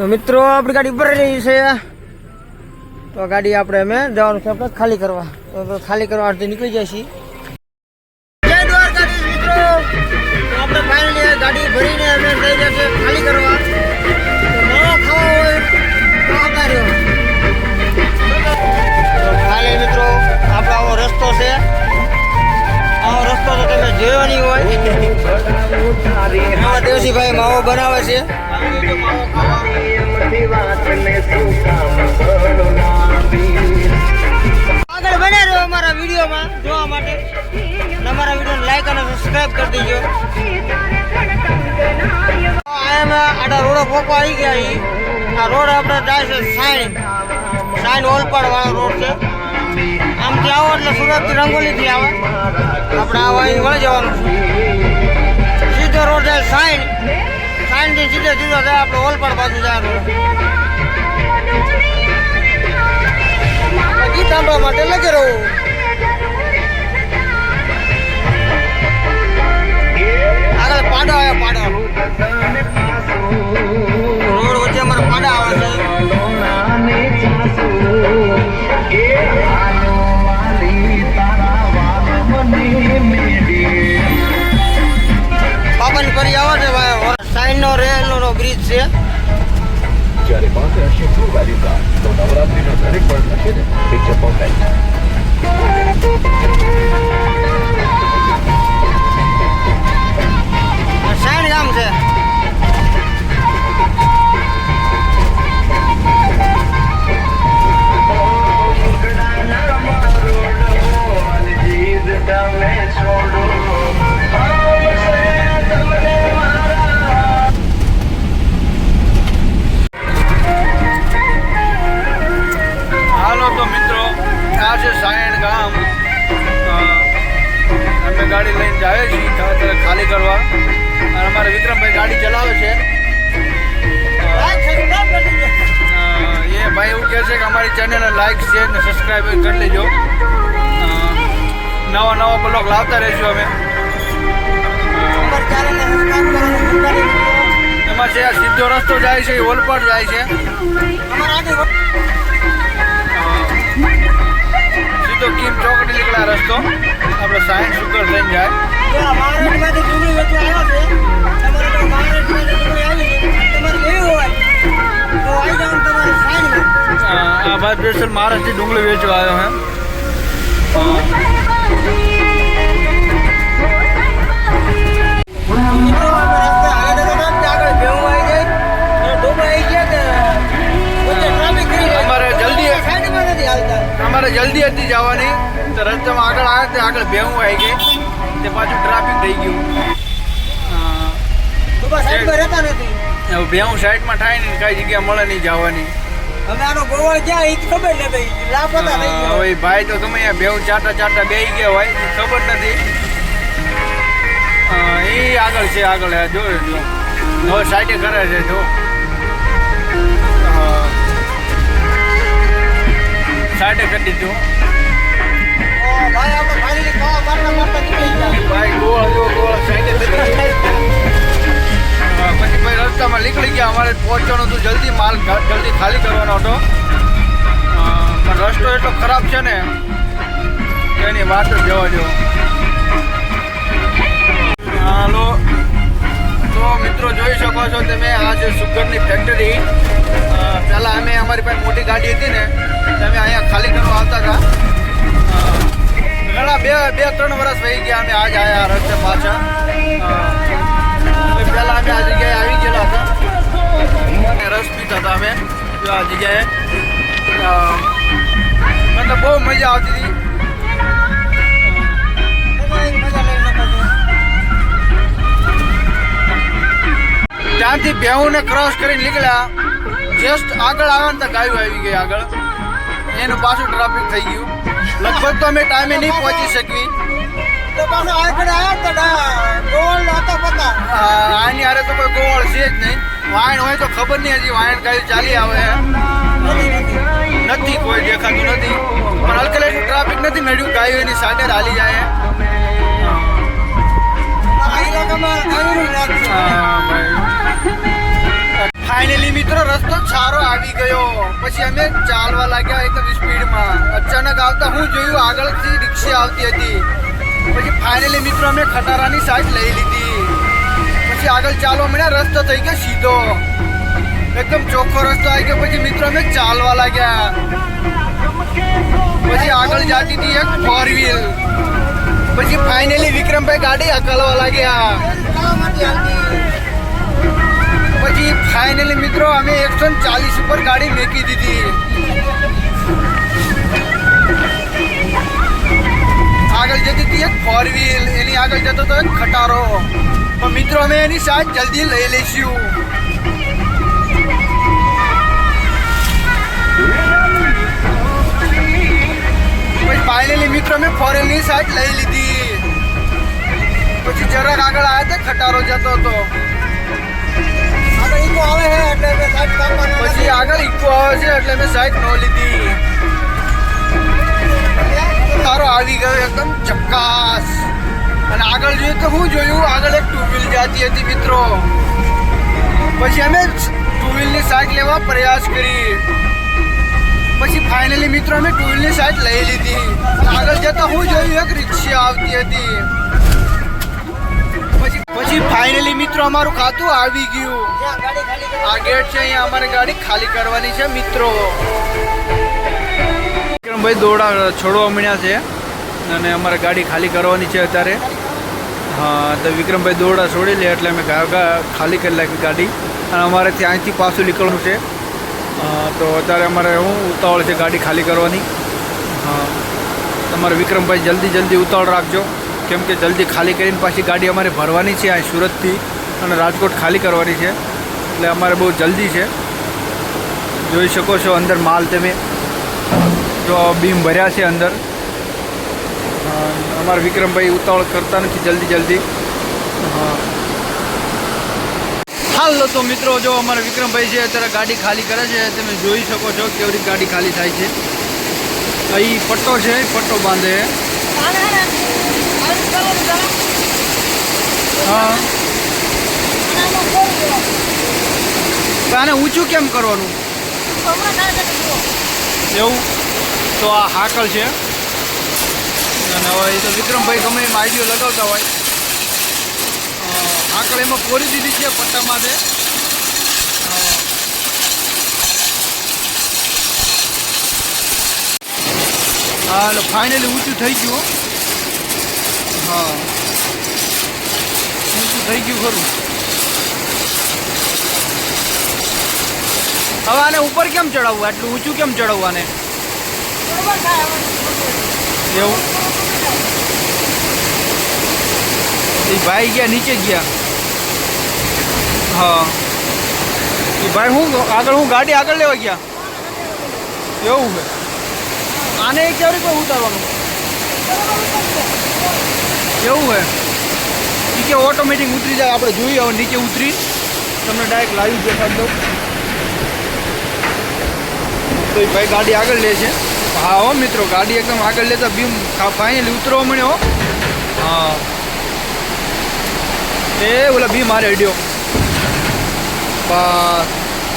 તો મિત્રો, આપણી ગાડી ભરી રહી છે. તો ગાડી આપણે અમે જવાનું છે આપણે ખાલી કરવા. તો ખાલી કરવા અડધી નીકળી જાય છીએ. જય આપણે ફાઇનલી ગાડી ભરીને અમે લઈ જશે ખાલી મિત્રો, આપણો આવો રસ્તો છે. આવો રસ્તો તો તમે જોયો નહીં હોય. આડા ફોકો આવી ગયા એ આ રોડ આપણે જાય છે સાઈન. સાઈન ઓલપાડ વાળો રોડ છે. આમથી આવો એટલે સુરતથી રંગોલીથી આવે. આપણે આવા અહીં વળી જવાનું છે. સીધો રોડ જાય સાઈન. સાઈનથી સીધો સીધો જાય આપણે ઓલપાડ બાજુ જાય ગીત સાંભળવા માટે લગે રહું પાડો આવે છે. ફરી આવે છે ભાઈ. નો રેલ બ્રિજ છે હશે દરેક પણ થશે ને પરફેક્ટ સાઈન ગામ છે ભાઈ એવું કહે છે કે અમારી ચેનલને લાઈક શેર ને સબસ્ક્રાઈબ કરી લેજો. નવા નવા બ્લોગ લાવતા રહીશું અમે. એમાં છે આ સીધો રસ્તો જાય છે, એ ઓલપાડ જાય છે. સીધો કિમ ચોકડી નીકળ્યા રસ્તો. આપણે સાયન્સ સુગર થઈને જાય. ભાઈ સ્પેશિયલ મહારાષ્ટ્રથી ડુંગળી વેચવા આવ્યો હે. અમારે જલ્દી સાઈડમાં અમારે જલ્દી હતી જવાની. તો રસ્તામાં આગળ આવ્યા તે આગળ ભેવું આવી ગઈ. તે પાછું ટ્રાફિક થઈ ગયું. ભેવું સાઈડમાં થાય ને કઈ જગ્યા મળે નહીં જવાની. અમે આનો ક્યાં? એ ખબર નથી. લાપતા થઈ ગયો હવે ભાઈ તો ગમે ભેવું ચાટા ચાટા બેહી ગયા હોય ખબર નથી. એ આગળ છે આગળ જો જો. સાઈડે કરે છે જો. સાઈડે કરી દીધું. નીકળી પહોંચવાનું હતું જલ્દી માલ જલ્દી ખાલી કરવાનો હતો. પણ રસ્તો એટલો ખરાબ છે ને એની વાત જ જવા દો હાલો. તો મિત્રો જોઈ શકો છો તમે, આ જે સુગરની ફેક્ટરી પહેલાં અમે અમારી પાસે મોટી ગાડી હતી ને તમે અહીંયા ખાલી કરવા આવતા હતા. ઘણા બે બે, ત્રણ વર્ષ થઈ ગયા અમે આજ આવ્યા રસ્તે પાછા. પહેલાં અમે આ જગ્યાએ આવી હતા પીતા હતા અમે આ જગ્યાએ મને મતલબ બહુ મજા આવતી હતી. ત્યાંથી શકો બેહુને ક્રોસ કરીને નીકળ્યા. જસ્ટ આગળ આવે ને તો ગાયું આવી ગઈ આગળ. એનું પાછું ટ્રાફિક થઈ ગયું. લગભગ તો અમે ટાઈમે નહીં પહોંચી શકવી આ, આની હારે તો કોઈ ગોળ છે જ નહીં. વાયણ હોય તો ખબર નહીં હજી વાયણ ગાયું ચાલી આવે નથી, કોઈ દેખાતું નથી. પણ હલકે ટ્રાફિક નથી નડ્યું, ગાયું એની સાથે હાલી જાય ફાઇનલી મિત્રો, રસ્તો સારો આવી ગયો. પછી અમે ચાલવા લાગ્યા એકદમ સ્પીડમાં. અચાનક આવતા હું જોયું આગળથી રિક્ષા આવતી હતી. પછી ફાઇનલી મિત્રો, અમે ખટારાની સાઈડ લઈ લીધી. પછી આગળ ચાલવા મળ્યા રસ્તો થઈ ગયો સીધો. એકદમ ચોખ્ખો રસ્તો આવી ગયો. પછી મિત્રો અમે ચાલવા લાગ્યા. પછી આગળ જતી હતી એક ફોર વ્હીલ પછી ફાઇનલી વિક્રમભાઈ ગાડી હકલવા લાગ્યા. પછી ફાઇનલી મિત્રો અમે એકસો ચાલીસ ઉપર ગાડી મેકી દીધી. આગળ જતી હતી એક ફોર વ્હીલ એની આગળ જતો હતો એક ખટારો. પણ મિત્રો અમે એની સાથ જલ્દી લઈ લઈશું. પછી ફાઇનલી મિત્રો અમે ફોર વ્હીલની લઈ લીધી. પછી જરાક આગળ આવ્યા તે ખટારો જતો હતો. આગળ ઈકો આવે છે એટલે પછી આગળ ઇકો આવે છે એટલે મેં સાઈડ ન લીધી. તારો આવી ગયો એકદમ ચક્કાસ. અને આગળ જોયું તો હું જોયું, આગળ એક ટુ વ્હીલ જતી હતી મિત્રો. પછી અમે ટુ વ્હીલની સાઈડ લેવા પ્રયાસ કરી. પછી ફાઇનલી મિત્રો અમે ટુ વ્હીલની સાઈડ લઈ લીધી. આગળ જતા હું જોયું, એક રિક્ષા આવતી હતી. પછી પછી ફાઇનલી મિત્રો અમારું ખાતું આવી ગયું. આ ગેટ છે, અહીંયા અમારે ગાડી ખાલી કરવાની છે મિત્રો. વિક્રમભાઈ દોડા છોડવા મળ્યા છે. અને અમારે ગાડી ખાલી કરવાની છે અત્યારે. હા, તો વિક્રમભાઈ દોડા છોડી લે એટલે અમે ખાલી કરી નાખી ગાડી. અને અમારે ત્યાંથી પાછું નીકળવું છે. તો અત્યારે અમારે હું ઉતાવળ છે ગાડી ખાલી કરવાની. હા. તમારે વિક્રમભાઈ જલ્દી જલ્દી ઉતાવળ રાખજો. કેમ કે જલ્દી ખાલી કરીને પાછી ગાડી અમારે ભરવાની છે અહીં સુરતથી. અને રાજકોટ ખાલી કરવાની છે. એટલે અમારે બહુ જલ્દી છે. જોઈ શકો છો અંદર માલ તમે. જો બીમ ભર્યા છે અંદર. અમારા વિક્રમભાઈ ઉતાવળ કરતા નથી જલ્દી જલ્દી. હાલ તો મિત્રો જો અમારા વિક્રમભાઈ છે અત્યારે ગાડી ખાલી કરે છે. તમે જોઈ શકો છો કેવી રીતે ગાડી ખાલી થાય છે. અહીં પટ્ટો છે પટ્ટો બાંધે. હે. આને. તો ઊંચું કેમ કરવાનું. એવું? તો આ હાકલ છે. અને હવે એ તો વિક્રમભાઈ ગમે આઈડિયો લગાવતા હોય. હાકલ એમાં કોરી દીધી છે પટ્ટામાં તે હા, એટલે ફાઇનલી ઊંચું થઈ ગયું હા. ઊંચું થઈ ગયું ખરું. હવે આને ઉપર કેમ ચડાવવું? આટલું ઊંચું કેમ ચડાવવું આને. એવું? એ ભાઈ ગયા, નીચે ગયા. હા. એ ભાઈ હું આગળ, હું ગાડી આગળ લેવા ગયા? એવું છે. આને કેવી રીતે ઉતારવાનું? એવું છે. એ કે ઓટોમેટિક ઉતરી જાય, આપણે જોઈએ, હવે નીચે ઉતરી. તમને ડાયરેક્ટ લાવી દેખાડ દઉં. તો એ ભાઈ ગાડી આગળ લે છે. હા, હો મિત્રો, ગાડી એકદમ આગળ લેતા બીમ ફાઇનલી ઉતરવા મળ્યો, હા. એ ઓલા બી મારે અડ્યો.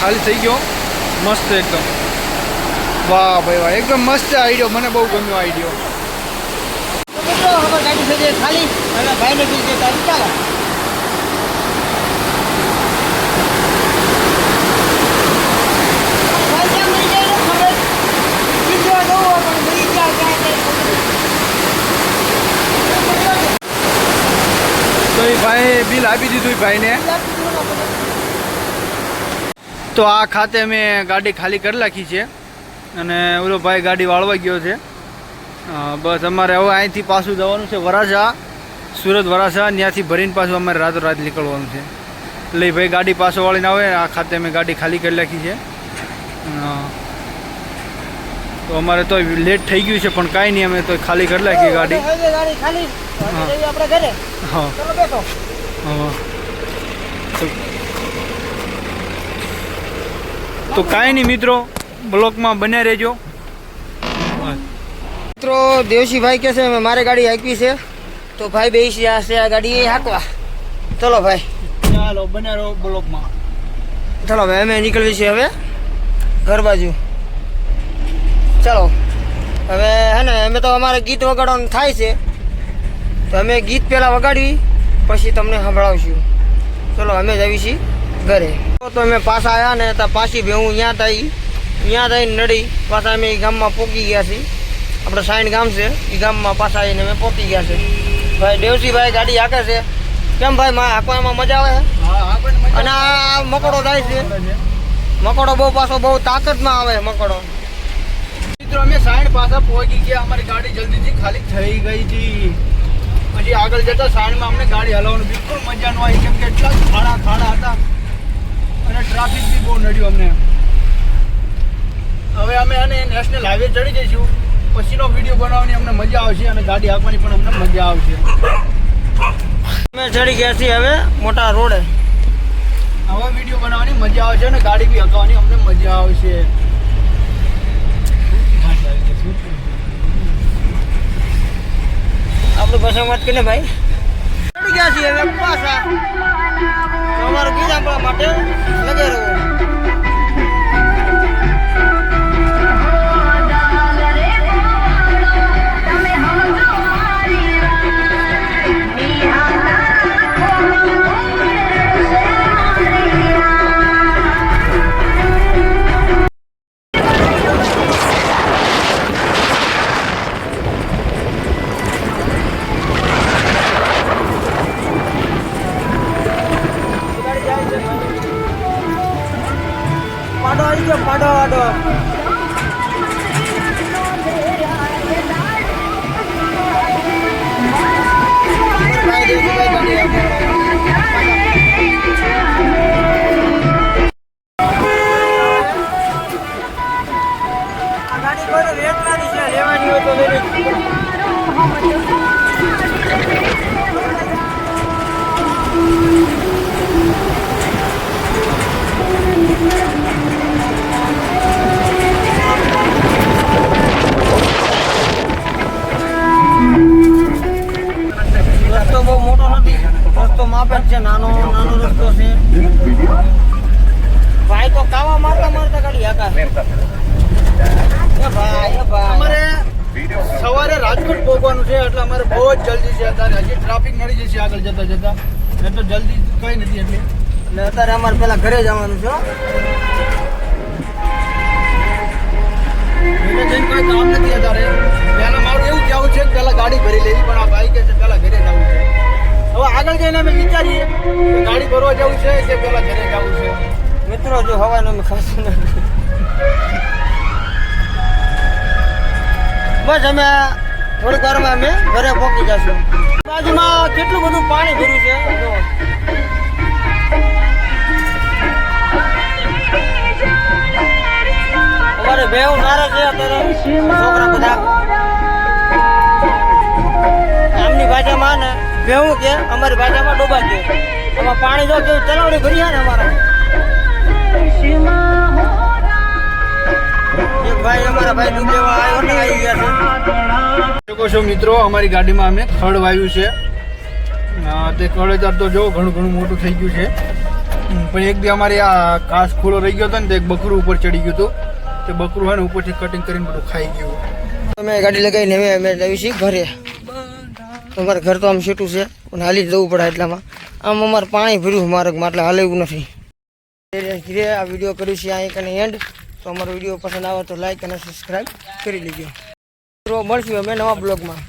ખાલી થઈ ગયો મસ્ત એકદમ. વાહ, ભાઈ, વાહ, એકદમ મસ્ત આઈડિયો મને બહુ ગમ્યો આઈડિયો ખાલી. ભાઈને બી જે ગાડી ચાલે ભાઈ કેમ નહીં જાય એને ખબર બીજવા જવું હોય પણ મરી જાય ક્યાંય કંઈ ખબર તો ભાઈ બિલ આપી દીધું ભાઈને. તો આ ખાતે મેં ગાડી ખાલી કરી નાખી છે. અને ઓલો ભાઈ ગાડી વાળવા ગયો છે. બસ અમારે હવે અહીંથી પાછું જવાનું છે વરાછા. સુરત વરાછા ત્યાંથી ભરીને પાછું અમારે રાતોરાત નીકળવાનું છે. એટલે ભાઈ ગાડી પાછો વાળીને આવે આ ખાતે મેં ગાડી ખાલી કરી નાખી છે. અ, તો અમારે તો લેટ થઈ ગયું છે પણ કાંઈ નહીં અમે તો ખાલી કરી નાખી ગાડી. હા. હા. તો- કાંઈ નહીં મિત્રો. બ્લોકમાં બન્યા રહેજો. મિત્રો દેવશીભાઈ કહે છે મારે ગાડી આપી છે. તો ભાઈ બેસી છે આ ગાડી હાંકવા. ચલો ભાઈ. ચાલો બન્યા રહો બ્લોકમાં. ચાલો ભાઈ અમે નીકળીએ છીએ હવે. ઘર બાજુ. ચાલો. હવે હે ને અમે તો અમારે ગીત વગાડવાનું થાય છે. તો અમે ગીત પહેલાં વગાડવી પછી તમને સંભળાવશું. ચલો અમે જ આવી છીએ ઘરે. તો અમે પાછા આવ્યા ને ત્યાં પાછી ભેવું ત્યાં થઈ ત્યાં થઈને નડી. પાછા અમે એ ગામમાં પહોંચી ગયા છીએ. આપણે સાઈન ગામ છે. એ ગામમાં પાછા આવીને અમે પહોંચી ગયા છે ભાઈ દેવસીભાઈ ગાડી હાકે છે. કેમ ભાઈ હાંકવામાં મજા આવે? અને આ મકોડો થાય છે. મકોડો બહુ પાછો બહુ તાકાતમાં આવે મકોડો. મિત્રો, અમે સાઈડ પાછા પહોંચી ગયા. અમારી ગાડી જલ્દીથી ખાલી થઈ ગઈ હતી પછી આગળ જતા સાઈડમાં અમને ગાડી હલાવવાનું બિલકુલ મજા ન આવી. કેમ કે એટલા ખાડા ખાડા હતા અને ટ્રાફિક બી બહુ નડ્યું અમને. હવે અમે અને નેશનલ હાઈવે ચડી જઈશું. પછીનો વીડિયો બનાવવાની અમને મજા આવશે અને ગાડી હાંકવાની પણ અમને મજા આવશે. અમે ચડી ગયા છીએ હવે મોટા રોડે. હવે વીડિયો બનાવવાની મજા આવશે અને ગાડી બી હકાવવાની અમને મજા આવશે. આપણું ભાષા વાત કરીને ભાઈ. ચડી ગયા છીએ હવે પાછા અમારું ગીત આપણા માટે લગે રહો માપે છે, નાનો નાનો રસ્તો છે. ભાઈ તો કાવા મારતા મારતા ગાડી આકા ભાઈ ભાઈ. સવારે રાજકોટ પહોંચવાનું છે, એટલે અમારે બહુ જ જલ્દી છે અત્યારે. હજી ટ્રાફિક મળી જશે આગળ જતા જતા. એટલે જલ્દી કઈ નથી એટલે. એટલે અત્યારે અમારે પેલા ઘરે જવાનું છે. ઘરે કોઈ કામ નથી અત્યારે. પહેલા મારું એવું કહેવું છે કે પહેલાં ગાડી ભરી લેવી, પણ આ ભાઈ આગળ જઈને અમે વિચારીએ કે ગાડી ભરવા જવું છે કે પેલા ઘરે જવું છે. મિત્રો જો હવાનું અમે ખાસું નથી. બસ અમે થોડીક વારમાં અમે ઘરે પહોંચી જશું બાજુમાં કેટલું બધું પાણી ભર્યું છે? જો. અમારે બેવ સારા છે અત્યારે. છોકરા બધા. બેવું કે અમારી ભાષામાં ડોબા કે. એમાં પાણી જો કેવું ચલાવણી ભરી ને અમારા. એક ભાઈ અમારા ભાઈ ડૂબેવા આવ્યો ને આવી ગયા છે. શકો છો મિત્રો અમારી ગાડીમાં અમે ખડ વાવ્યું છે. તે ખડ તો જો ઘણું ઘણું મોટું થઈ ગયું છે. પણ એક બી અમારે આ કાસ ખુલ્લો રહી ગયો હતો ને તો એક બકરું ઉપર ચડી ગયું હતું. તે બકરું હોય ને ઉપરથી કટિંગ કરીને બધું ખાઈ ગયું. અમે ગાડી લગાવીને હવે અમે લાવી છીએ ઘરે. અમારે ઘર તો આમ છેટું છે. પણ હાલી જવું પડે એટલામાં આમ અમારે પાણી ભર્યું માર્ગમાં એટલે હાલે એવું નથી. ધીરે આ વીડિયો કર્યું છે અહીં કને એન્ડ તો અમારો વીડિયો પસંદ આવે તો લાઈક અને સબસ્ક્રાઈબ કરી લેજો. મળશું અમે નવા બ્લોગમાં.